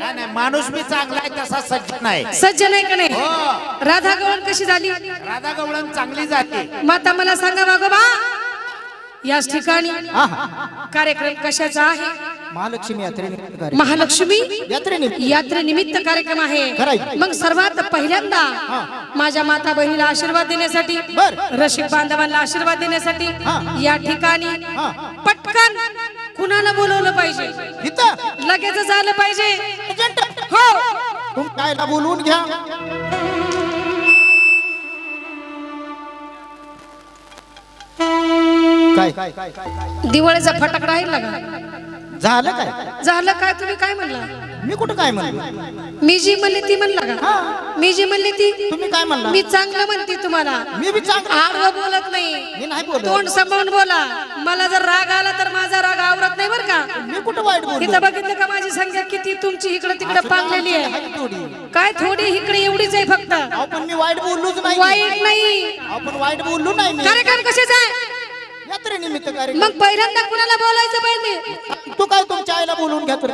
नाही नाही माणूस मी चांगला आहे तसा सज्जन आहे सज्जन आहे का नाही? हो. राधा गवळण कशी झाली? राधा गवळण चांगली जाते माता मला सांगा वागोबा याच ठिकाणी कार्यक्रम कशाचा आहे? महालक्ष्मी यात्रेनिमित्त कार्य- महालक्ष्मी यात्रेनिमित्त. यात्रेनिमित्त कार्यक्रम. आहे. मग सर्वात पहिल्यांदा माझ्या माता बहिणीला आशीर्वाद देण्यासाठी बर. रसिक बांधवांना आशीर्वाद देण्यासाठी या ठिकाणी पटकन कुणाला बोलवलं पाहिजे? इथं? लगेचच आलं पाहिजे. तुम कायला बोलवून घ्या. काय? काय काय काय दिवाळीचा फटाकडा आहे का? झालं काय? झालं काय? तुम्ही काय म्हणला? मी कुठं काय म्हणलो? मी जी म्हणली ती म्हणला का? मी जी म्हणली ती तुम्ही काय म्हणला? मी चांगलं म्हणते तुम्हाला. मी बी चांगला आडवं बोलत मी नाही नाही बोलत. तोंड सांभाळून बोला. मला जर राग आला तर माझा राग आवरत नाही बर का मी कुठं वाईट बोललो इथं बघितलं का माझी संख्या किती? तुमची इकडे तिकडे पांगलेली आहे. थोडी काय थोडी इकडे एवढीच आहे फक्त. अहो पण मी वाईट बोललोच नाही. वाईट नाही. आपण वाईट बोललो नाही मी. कार्यक्रम कशाचा आहे? यात्रेनिमित्त कार्यक्रम. मग पहिल्यांदा कुणाला बोलायचं पाहिजे? तू काय तुमच्या आईला बोलवून घ्या तर.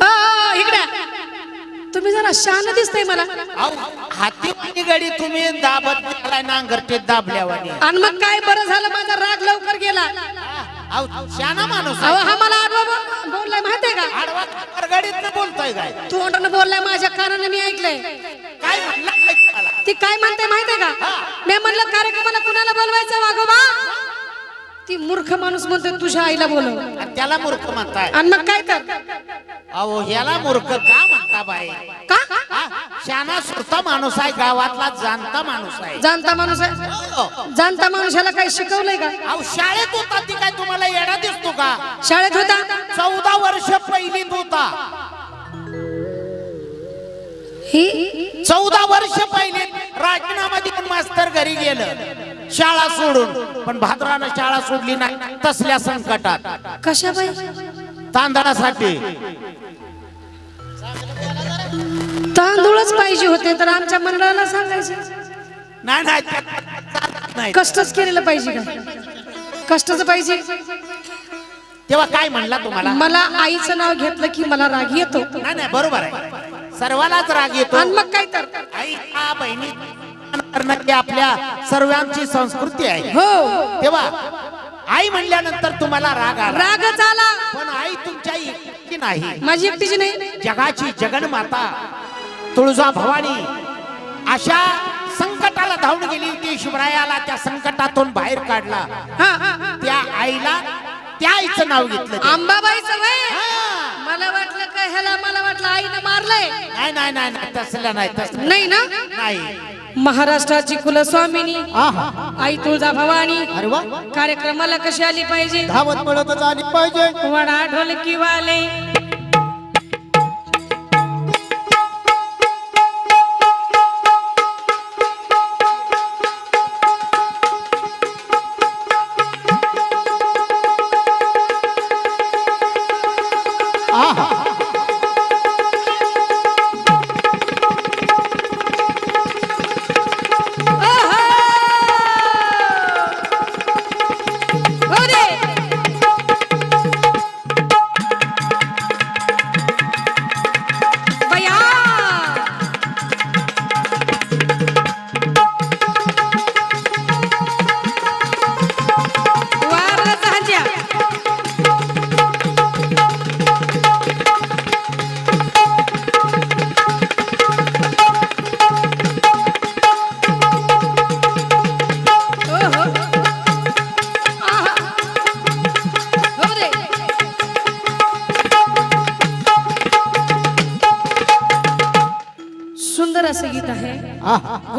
अ, अ, इकडे. तुम्ही जरा शान दिसतंय मला. अहो, हाती गाडी तुम्ही दाबत आलाय नांगरटेत दाबल्यावानी आणि मग काय बरं झालं? माझा राग लवकर गेला. अहो शाना माणूस अहो आहे. हा मला आडवा बो- बोललाय माहितीये का? आडवा गाडीत बोलतोय काय? तोंडानं बोललाय माझ्या कानाने मी ऐकलंय. काय म्हणला काय तुम्हाला? ती काय म्हणते माहितीये का? मी म्हणलं कार्यक्रमाला कुणाला बोलवायचं वागोबा ती मूर्ख माणूस म्हणते तुझ्या आईला बोलव. आणि त्याला मूर्ख म्हणताय. आणि मग काय कर अहो ह्याला मूर्ख का म्हणता बाई? का? हा? शाना सुरता माणूस आहे गावातला जाणता माणूस आहे. जाणता माणूस आहे? हो. जाणता माणसाला काही शिकवलंय का? अहो शाळेत होता ती काय तुम्हाला येडा दिसतो का? शाळेत होता? चौदा वर्ष पहिलीत होता. ही? चौदा वर्ष पहिलीत राजीनामा देऊन मास्तर घरी गेलं. शाळा सोडून. पण भाद्रानं शाळा सोडली नाही तसल्या संकटात. कशा तांदळासाठी. तांदूळच पाहिजे होते तर आमच्या मंडळाला सांगायचं. कष्टच केलेलं पाहिजे का? कष्टच पाहिजे. तेव्हा काय म्हणला तुम्हाला? मला आईचं नाव घेतलं की मला राग येतो. नाही नाही बरोबर आहे. सर्वांनाच राग येतो. आणि मग काय तर? आई हा बहिणी आपल्या सर्वांची संस्कृती आहे. हो. तेव्हा आई म्हणल्यानंतर तुम्हाला राग आला. रागच आला. पण आई तुमच्या नाही. माझी एकटीची नाही. जगाची जगन्माता तुळजा भवानी अशा संकटाला धावून गेली होती. शिवरायाला त्या संकटातून बाहेर काढला. त्या आईला त्या आईचं नाव घेतलं हा. मला वाटलं काय ह्याला मला वाटलं आईनं मारलंय. नाही नाही नाही तसलं नाही तसलं नाही ना? नाही. महाराष्ट्राची कुलस्वामिनी आई तुळजा भवानी कार्यक्रमाला कशी आली पाहिजे? धावत पळतच आली पाहिजे. वडा ढोलकी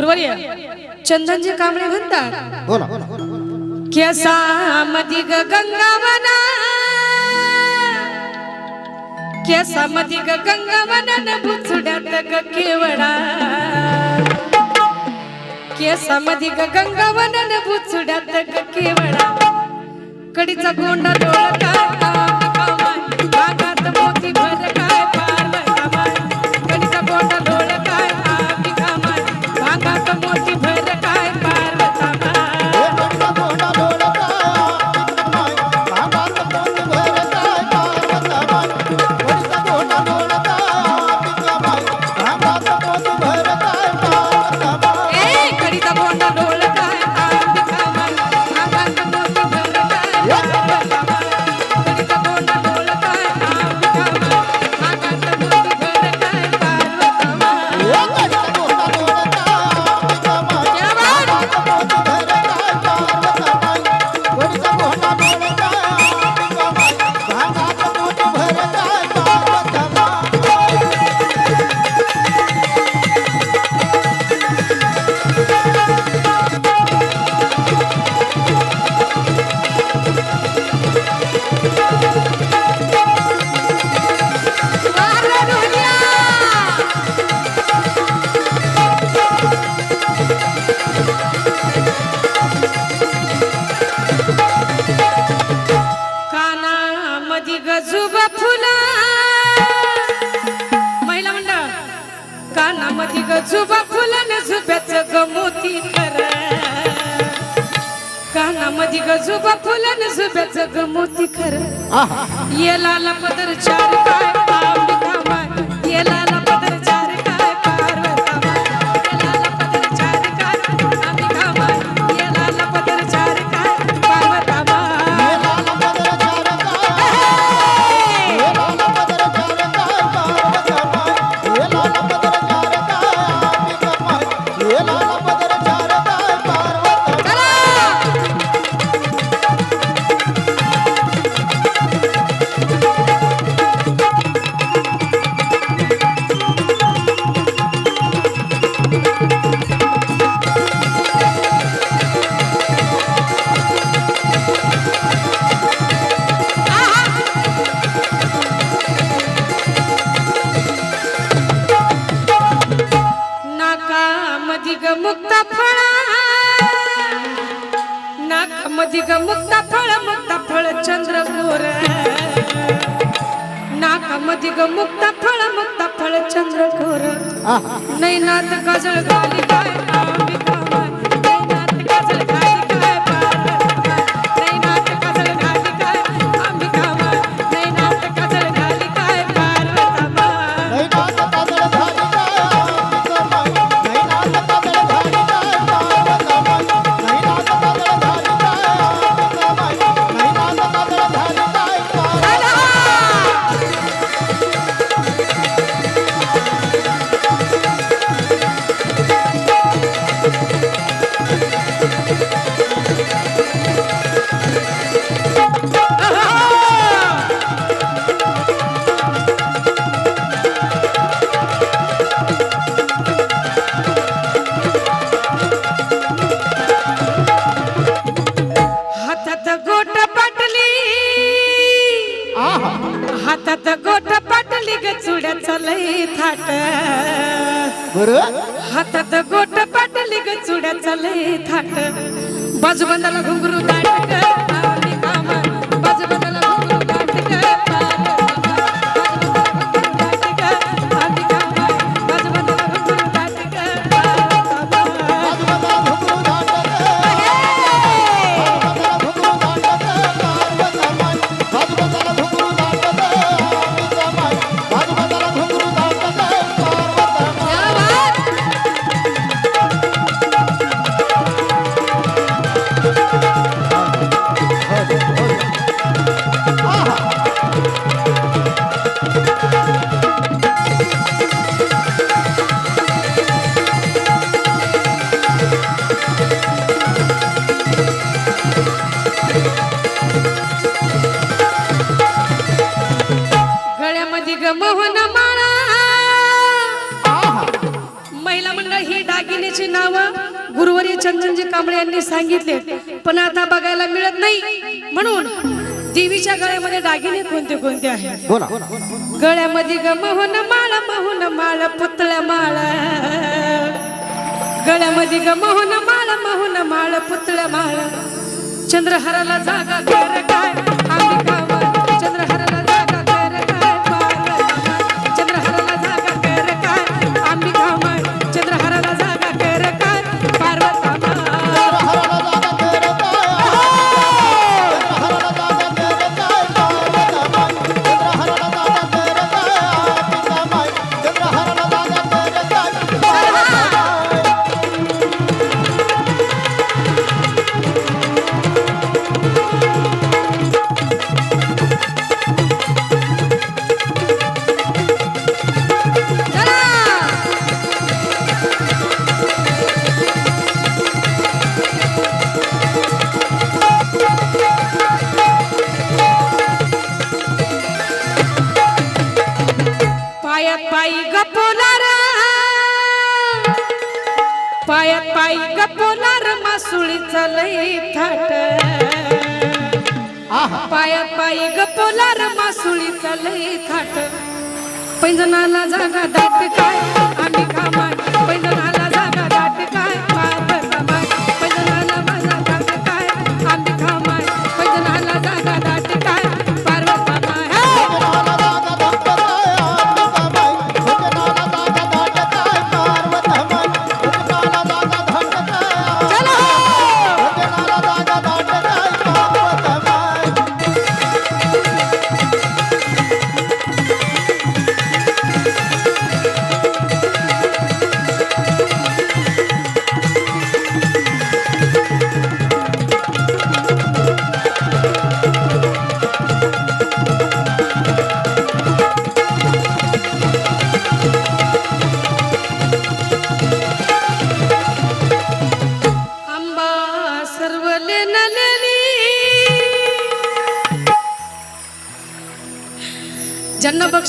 आहा गुरुवर्य चंदनजी कांबळे म्हणतात बोला. केसा मधी ग गंगावना. केसा मधी ग गंगावना बुचुड्यात ग केवडा. केसा मधी ग गंगावना न बुचुड्यात ग केवडा. कडीचा गोंडा डोळ काय ग झुबा फुलन झुब्याच ग मोती कर कानामध्ये ग झुबा फुलन झुब्याच गमोती खर. कर येला पदर चार येला ग मुक्ता फळ मुक्ता फळ चंद्र चंद्रखोर नैनात गजळ गाली गायला हातात गोट पाटली ग चुड्या चालय थाट. बर? हातात गोट पाटली ग चुड्या चालय थाट. बाजूबंदाला घुंगरू दाट यांनी सांगितले पण आता बघायला मिळत नाही. म्हणून देवीच्या गळ्यामध्ये दागिने कोणते कोणते आहे गळ्यामध्ये ग महोन माळ महोन माळ पुतळ्या माळ. गळ्यामध्ये ग महोन माळ महोन माळ पुतळ्या माळ. चंद्रहराला जागा पायात पायी गपोलार पायात पायी गपोलार मासुळीचा लई थाट. पायात पायी गपोलार मासुळीचा लई थाट. पैंजनाला जागा दाट काय? आम्ही कामा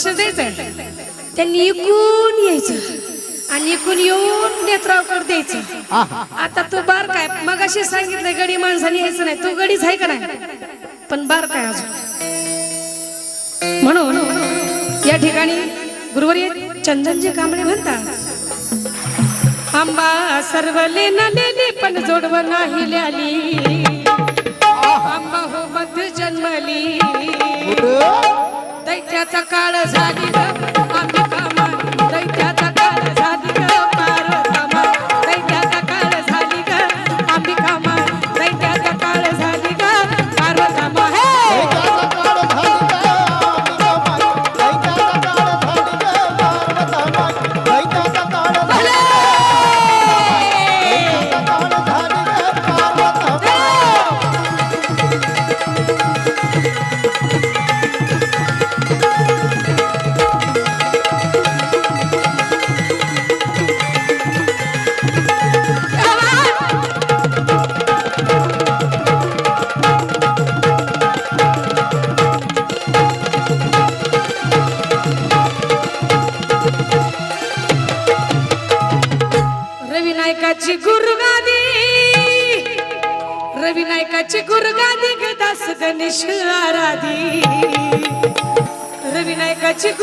बक्षीस द्यायचं त्यांनी इकून यायचं. आणि इकून येऊन नेत्रावकर द्यायचं. आहा. आता तू बार काय? मग अशी सांगितलंय गडी माणसाने यायचं नाही. तू गडीच आहे का नाही? पण बार काय अजून? म्हणून या ठिकाणी गुरुवारी चंदनजी कांबळे म्हणतात आंबा सर्वले नलेली पण जोडव नाही ल्याली. आंबा हो मध्य जन्मली. दैत्याचा काळ झाली. ग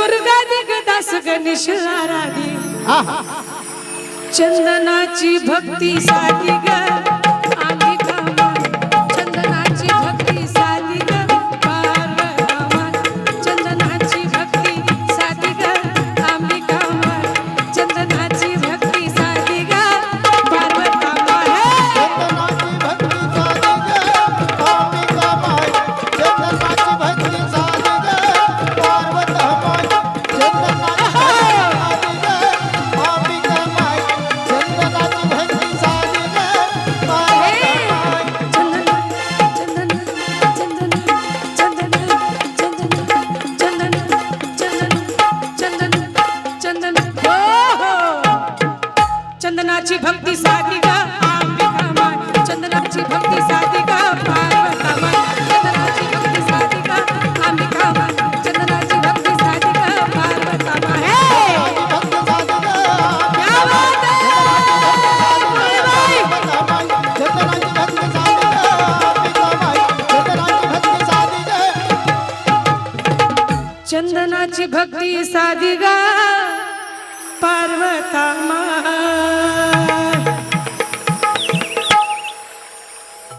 नायकाची गुरुगादी गदास गणेश आराधी. चंदनाची भक्ती साधी ग